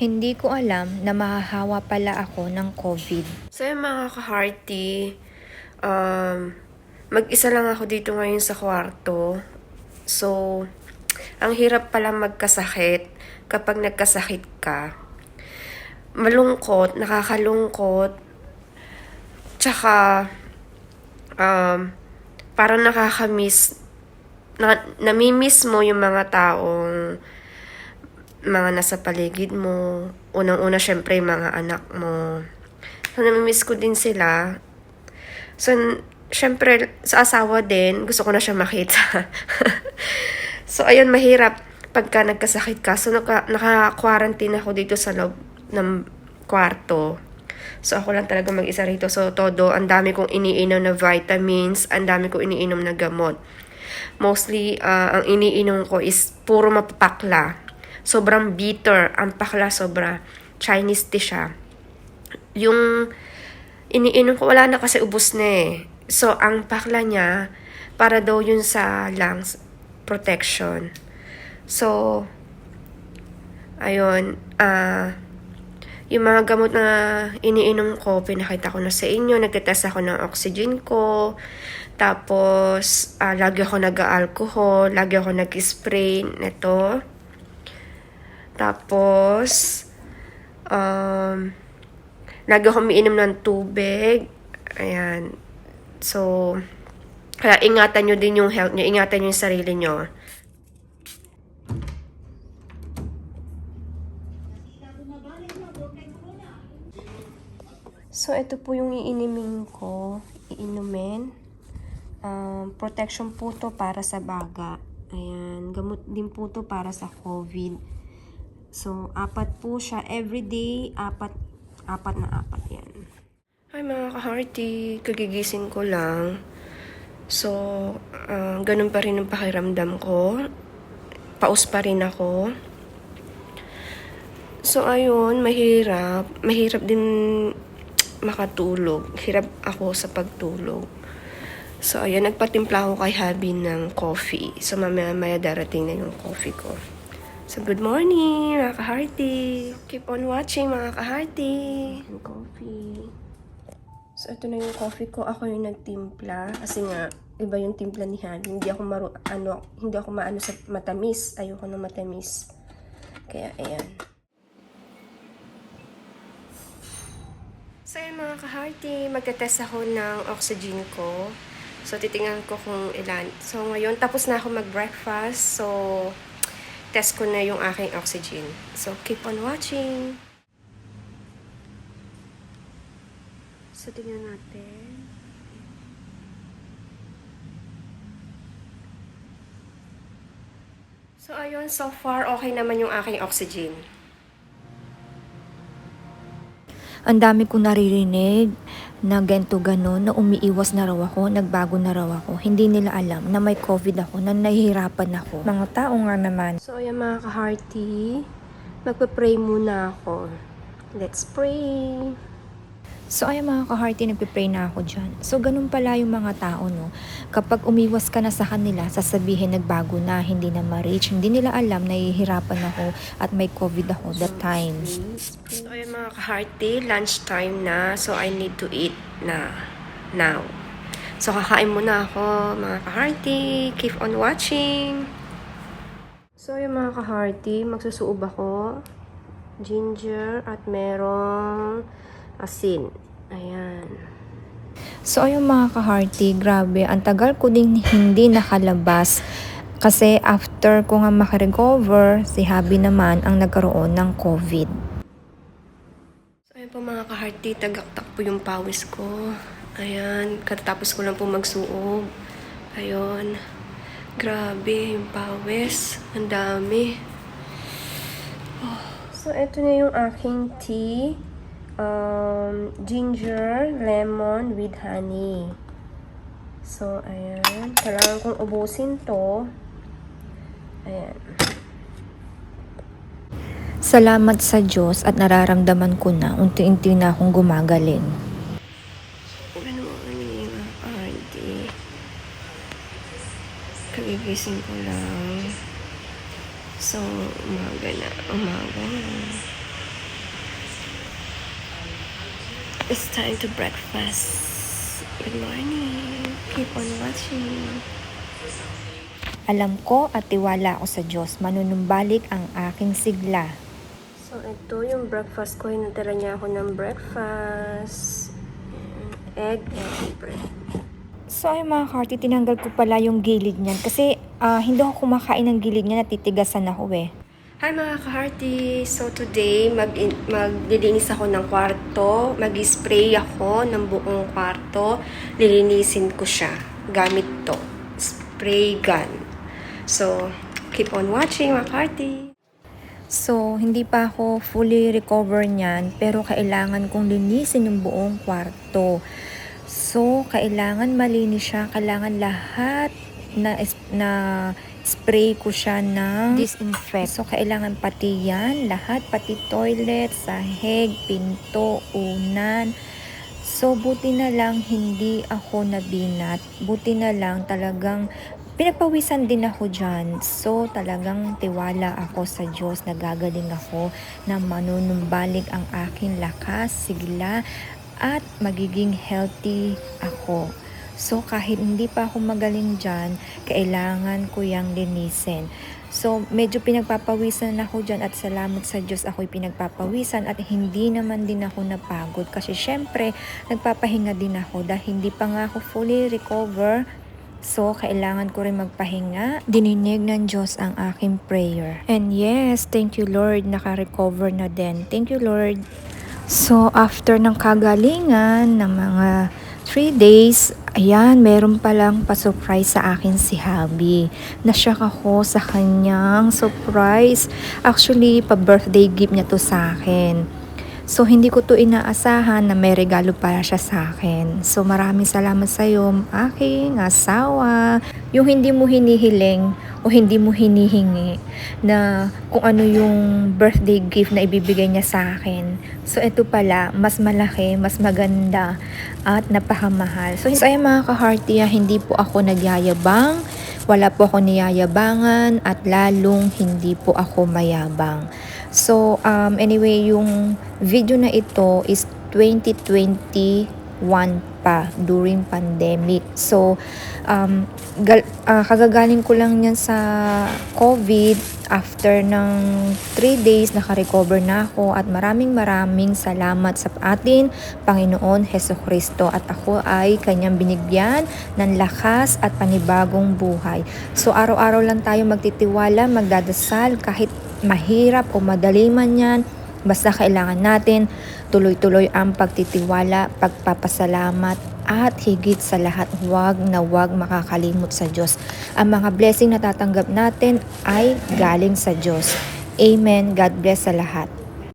Hindi ko alam na mahahawa pala ako ng COVID. So yung mga ka-hearty, um, mag-isa lang ako dito ngayon sa kwarto. So, ang hirap pala magkasakit kapag nagkasakit ka. Malungkot, nakakalungkot, tsaka um, parang nakakamiss, na, namimiss mo yung mga taong mga nasa paligid mo. Unang-una, syempre, mga anak mo. So, namimiss ko din sila. So, syempre, sa asawa din, gusto ko na siya makita. so, ayun, mahirap pagka nagkasakit ka. So, naka, naka-quarantine ako dito sa loob ng kwarto. So, ako lang talaga mag-isa rito. So, todo, ang dami kong iniinom na vitamins, ang dami kong iniinom na gamot. Mostly, ah, ang iniinom ko is puro mapapakla. Sobrang bitter. Ang pakla, sobra. Chinese tea siya. Yung iniinom ko, wala na kasi ubos na eh. So, ang pakla niya, para daw yun sa lungs protection. So, ayun, ah, yung mga gamot na iniinom ko, pinakita ko na sa inyo, nagtitest ako ng oxygen ko, tapos, ah, lagi ako nag-alcohol, lagi ako nag-spray nito. Tapos, um, lagi ako umiinom ng tubig. Ayan. So, kaya ingatan nyo din yung health nyo, ingatan nyo yung sarili nyo. So, ito po yung iinimin ko. Iinumin. Um, protection po to para sa baga. Ayan. Gamot din po to para sa COVID. So, apat po siya. Everyday, apat, apat na apat yan. Hi mga ka-hearty. Kagigising ko lang. So, ah, ganun pa rin ang pakiramdam ko. Paus pa rin ako. So, ayun, mahirap. Mahirap din makatulog. Hirap ako sa pagtulog. So, ayun, nagpatimpla ako kay Habi ng coffee. So, mamaya-maya darating na yung coffee ko. So, good morning, mga ka-hearty. Keep on watching, mga ka-hearty. Yung coffee. So, ito na yung coffee ko. Ako yung nagtimpla. Kasi nga, iba yung timpla ni Habi. Hindi ako maru ano, hindi ako maano sa matamis. Ayoko ng matamis. Kaya, ayan. So, yun mga ka-hearty, magte-test ako ng oxygen ko. So, titingnan ko kung ilan. So, ngayon, tapos na ako mag-breakfast. So, test ko na yung aking oxygen. So, keep on watching. So, tingnan natin. So, ayun, so far, okay naman yung aking oxygen. Ang dami kong naririnig na ganito ganon, na umiiwas na raw ako, nagbago na raw ako. Hindi nila alam na may COVID ako, na nahihirapan ako. Mga tao nga naman. So, ayan mga ka-hearty, magpa-pray muna ako. Let's pray. So ay mga ka-hearty, nagpipray na ako dyan. So ganun pala yung mga tao, no? Kapag umiwas ka na sa kanila, sasabihin nagbago na, hindi na ma-reach. Hindi nila alam, nahihirapan ako at may COVID ako that time. So, ayan mga ka-hearty, lunch time na. So, I need to eat na. Now. So, kakain muna ako, mga ka-hearty. Keep on watching. So, ayan mga ka-hearty, magsusuob ako. Ginger at merong asin. Ayan. So ayun mga ka-hearty, grabe, ang tagal ko din hindi nakalabas. Kasi after ko nga makarecover, si Habi naman ang nagkaroon ng COVID. So, ayan po mga ka-hearty, tagaktak po yung pawis ko. Ayan, katatapos ko lang po magsuob. Ayun. Grabe, yung pawis. Ang dami. Oh. So, ito na yung aking tea. Um, ginger, lemon with honey. So, ayan. Kailangan kong ubusin to. Ayan. Salamat sa Diyos at nararamdaman ko na unti-unti na akong gumagaling. Good morning, auntie. Kagigising ko lang. So, umaga na. Umaga na. It's time to breakfast. Good morning. Keep on watching. Alam ko at tiwala ako sa Diyos, manunumbalik ang aking sigla. So, ito yung breakfast ko. Hinatira niya ako ng breakfast. Egg and bread. So ay mga karti, tinanggal ko pala yung gilid niyan kasi ah, hindi ako kumakain ng gilid niya, natitigasan ako eh. Hi mga ka-hearty! So today, mag maglilinis ako ng kwarto. Mag-spray ako ng buong kwarto. Lilinisin ko siya. Gamit to. Spray gun. So, keep on watching mga ka-hearty! So, hindi pa ako fully recover niyan, pero kailangan kong linisin yung buong kwarto. So, kailangan malinis siya, kailangan lahat na, na spray ko siya ng disinfect. So, kailangan pati yan, lahat, pati toilet, sahig, pinto, unan. So, buti na lang hindi ako nabinat. Buti na lang talagang pinagpawisan din ako dyan. So, talagang tiwala ako sa Diyos na gagaling ako na manunumbalik ang aking lakas, sigla, at magiging healthy ako. So, kahit hindi pa ako magaling dyan, kailangan ko yung linisin. So, medyo pinagpapawisan ako dyan at salamat sa Diyos ako'y pinagpapawisan at hindi naman din ako napagod kasi syempre, nagpapahinga din ako dahil hindi pa nga ako fully recover So, kailangan ko rin magpahinga. Dininig ng Diyos ang aking prayer. And yes, thank you Lord, naka-recover na din. Thank you Lord. So, after ng kagalingan ng mga 3 days, ayan, meron palang pa-surprise sa akin si Habi. Nashock ako sa kanyang surprise. Actually, pa-birthday gift niya to sa akin. So, hindi ko to inaasahan na may regalo para siya sa akin. So, maraming salamat sa iyo, aking asawa. Yung hindi mo hinihiling o hindi mo hinihingi na kung ano yung birthday gift na ibibigay niya sa akin. So, ito pala, mas malaki, mas maganda, at napakamahal. So, so ayun mga ka-hearty, ah, hindi po ako nagyayabang, wala po ako niyayabangan, at lalong hindi po ako mayabang. So, um, anyway, yung video na ito is 2021 pa during pandemic. So, um, gal- ah, kagagaling ko lang yan sa COVID. After ng 3 days, nakarecover na ako at maraming maraming salamat sa atin, Panginoon Heso Kristo. At ako ay kanyang binigyan ng lakas at panibagong buhay. So, araw-araw lang tayo magtitiwala, magdadasal kahit mahirap o madali man yan, basta kailangan natin tuloy-tuloy ang pagtitiwala, pagpapasalamat, at higit sa lahat, huwag na huwag makakalimot sa Diyos. Ang mga blessing na tatanggap natin ay galing sa Diyos. Amen. God bless sa lahat.